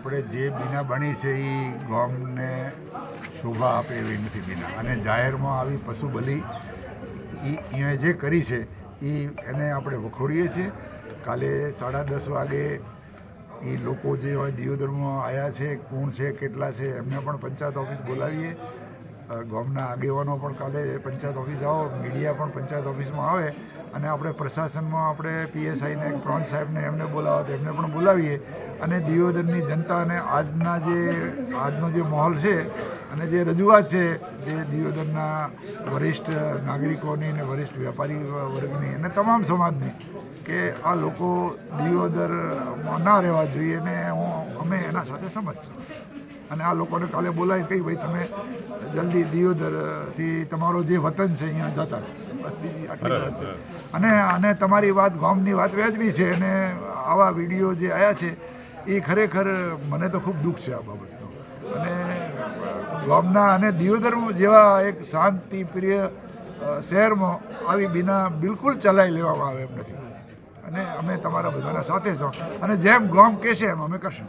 આપણે જે બીના બની છે એ ગોમને શોભા આપે એવી નથી બીના. અને જાહેરમાં આવી પશુ બલિ એ જે કરી છે એ એને આપણે વખોડીએ છીએ. કાલે સાડા દસ વાગે એ લોકો જે હોય દિયોદરમાં આવ્યા છે, કોણ છે, કેટલા છે, એમને પણ પંચાયત ઓફિસ બોલાવીએ. ગામના આગેવાનો પણ કાલે પંચાયત ઓફિસ આવો, મીડિયા પણ પંચાયત ઓફિસમાં આવે અને આપણે પ્રશાસનમાં આપણે પીએસઆઈને પ્રોન સાહેબને એમને બોલાવો તો એમને પણ બોલાવીએ. અને દિયોદરની જનતાને આજના જે, આજનો જે માહોલ છે અને જે રજૂઆત છે, જે દિયોદરના વરિષ્ઠ નાગરિકોની અને વરિષ્ઠ વેપારી વર્ગની અને તમામ સમાજની કે આ લોકો દિયોદરમાં ના રહેવા જોઈએ ને હું અમે એના સાથે સમજશું અને આ લોકોને કાલે બોલાવી કહી ભાઈ તમે જલ્દી દિયોદરથી તમારો જે વતન છે અહીંયા જતા. બસ બીજી આટલી વાત છે. અને અને તમારી વાત ગામની વાત વ્યાજબી છે અને આવા વીડિયો જે આવ્યા છે એ ખરેખર મને તો ખૂબ દુઃખ છે આ બાબતનું. અને ગામના અને દિયોદર જેવા એક શાંતિ પ્રિય શહેરમાં આવી બિના બિલકુલ ચલાવી લેવામાં આવે એમ નથી. અને અમે તમારા બધાના સાથે છો અને જેમ ગામ કહેશે એમ અમે કરશું.